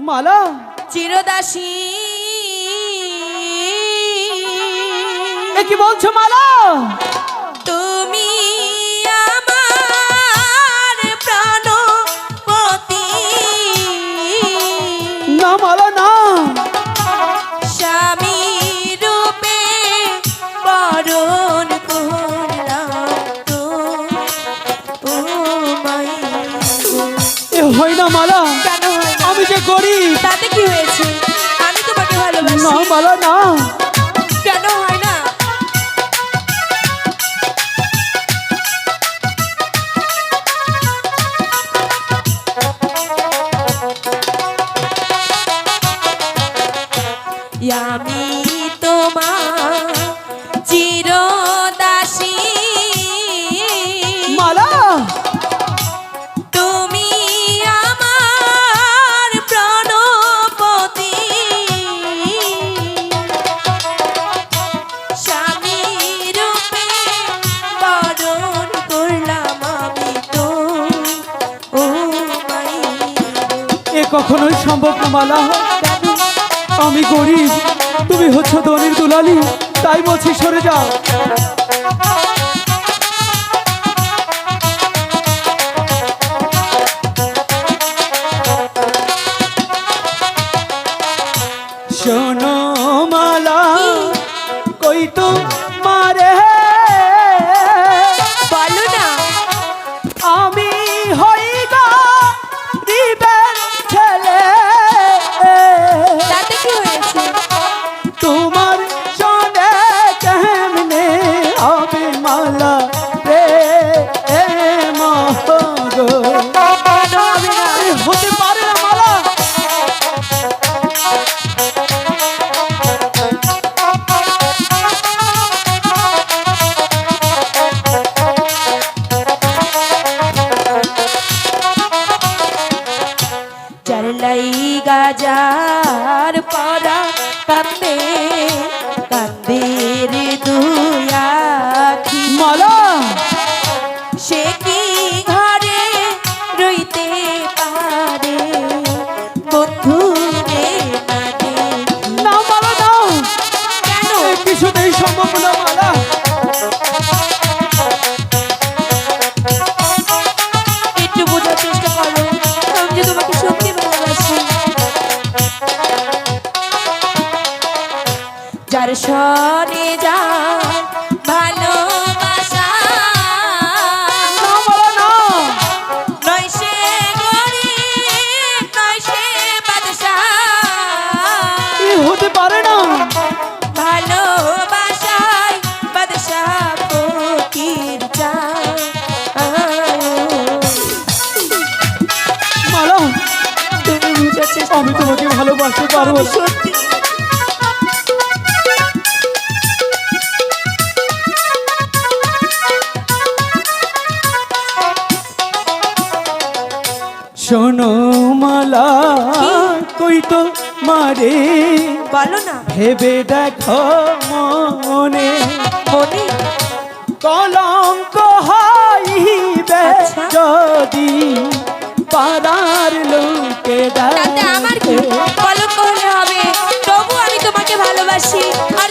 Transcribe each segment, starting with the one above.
মালা। চিরদাসী। কি বলছো মালা? তুমি কি হয়েছে। আমি তোমাকে না বলো না। কখনোই সম্ভব না মালা। আমি গরিব তুমি হচ্ছ ধনির দুলালি তাই বলছি সরে যাও। रा কই তো মারে। বলো না। ভেবে দেখো মনে। মনে? কলঙ্ক হইবে আচ্ছা। যদি পাড়ার লোকে আমার কি কলঙ্ক হলে হবে। তবু আমি তোমাকে ভালোবাসি। আর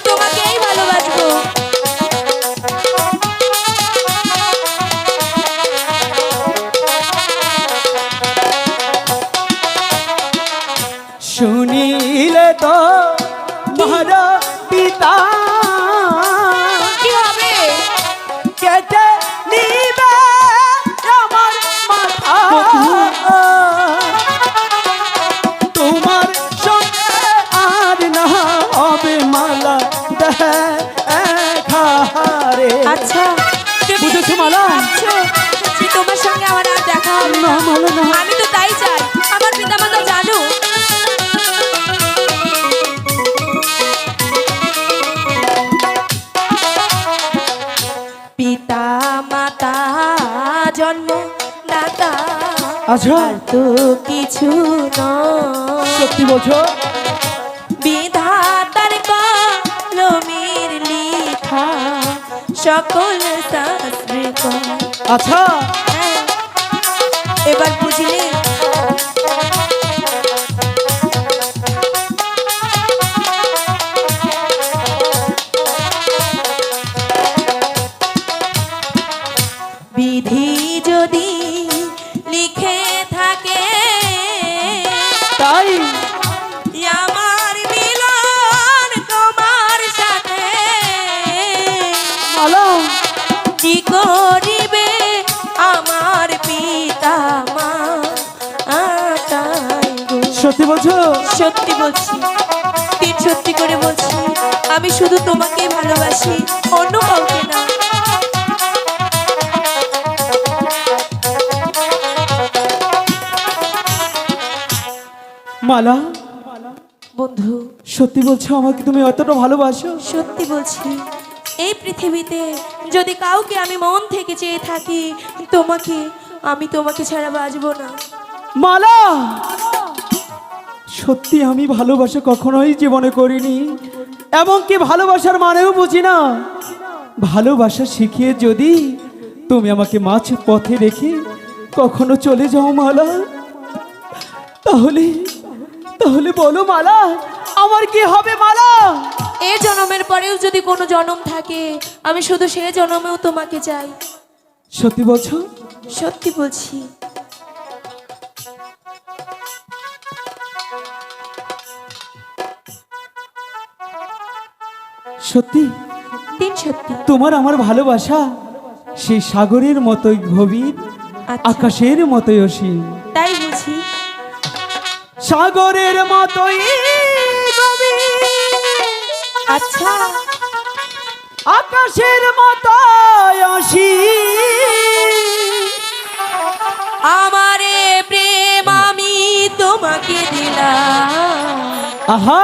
মাথা তোমার সঙ্গে আর না হবে মালা দেখারে আচ্ছা। বুঝেছ মালা? যে তোমার সঙ্গে আমার আর দেখা হবে না। না মালা না। আমি তো তাই চাই। আমার পিতা আচ্ছা। তো কিছু নয়। সত্যি বলছো? বিধাতার কলমের লিখা সকল শাস্ত্রে। আচ্ছা। হ্যাঁ, এবার বুঝলে? সত্যি বলছো? সত্যি বলছি। তিন সত্যি করে বলছি আমি শুধু তোমাকেই ভালোবাসি অন্য কাউকে না। মালা বন্ধু। সত্যি বলছো আমাকে তুমি অতটা ভালোবাসো? সত্যি বলছি এই পৃথিবীতে যদি কাউকে আমি মন থেকে চেয়ে থাকি তোমাকে আমি তোমাকে ছাড়া বাঁচবো না। মালা! সত্যি আমি ভালোবাসা কখনোই জীবনে করিনি এমনকি ভালোবাসার মানেও বুঝি না। ভালোবাসা শিখিয়ে যদি তুমি আমাকে মাছ পথে রেখে কখনো চলে যাও মালা তাহলে তাহলে বলো মালা আমার কি হবে মালা? এ জন্মের পরেও যদি কোনো জন্ম থাকে আমি শুধু সে জন্মেও তোমাকে চাই। সত্যি বলছো? সত্যি বলছি। সত্যি? তিন সত্যি। তোমার আমার ভালোবাসা সেই সাগরের মতোই গভীর আচ্ছা। আকাশের মতোই অসীম। তাই বুঝি সাগরের মতোই আচ্ছা। আকাশের মতোই অসীম। আমারে প্রেম আমি তোমাকে দিলাম। আহা!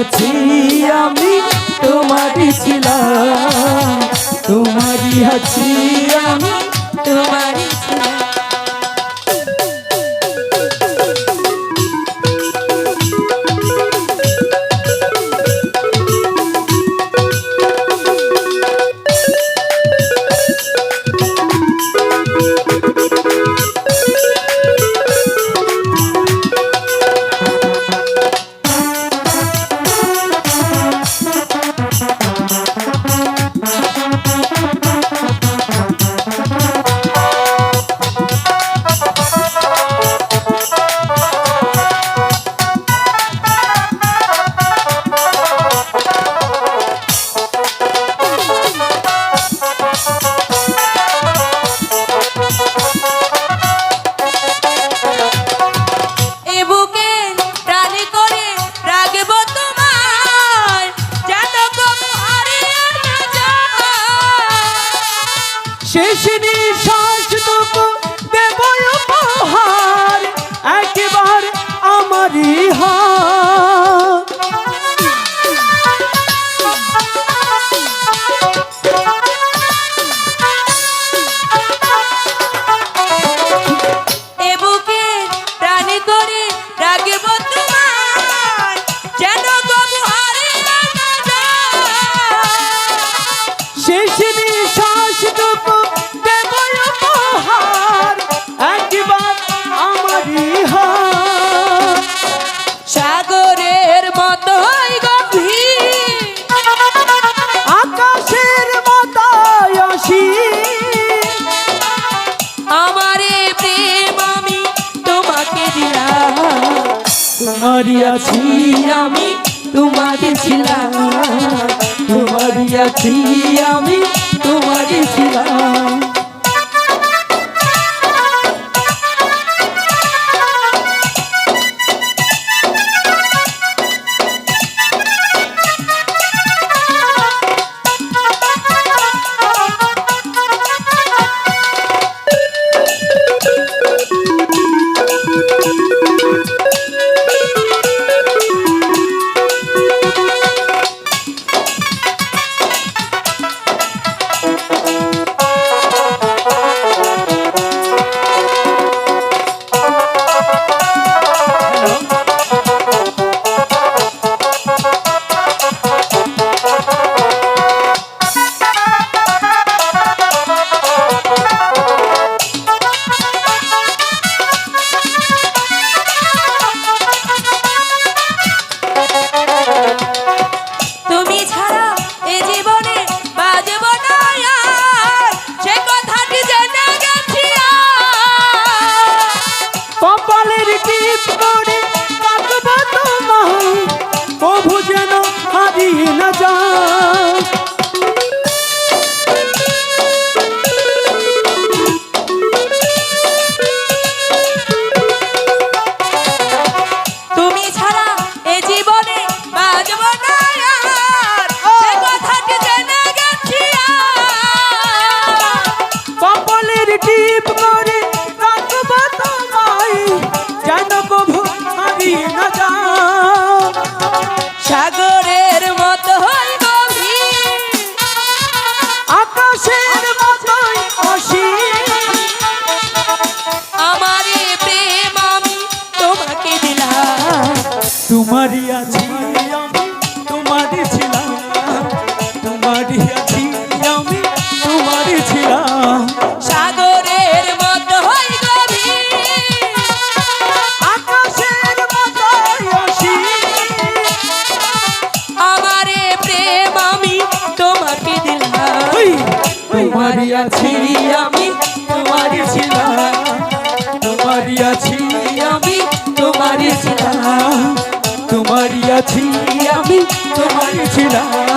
আছি আমি তোমারই ছিলাম। তোমারই আছি আমি তোমারই আছি আমি তোমার ছিলাম। তোমার আছি আমি তোমার ছিলাম। তোমার আছি আমি তোমার ছিলাম।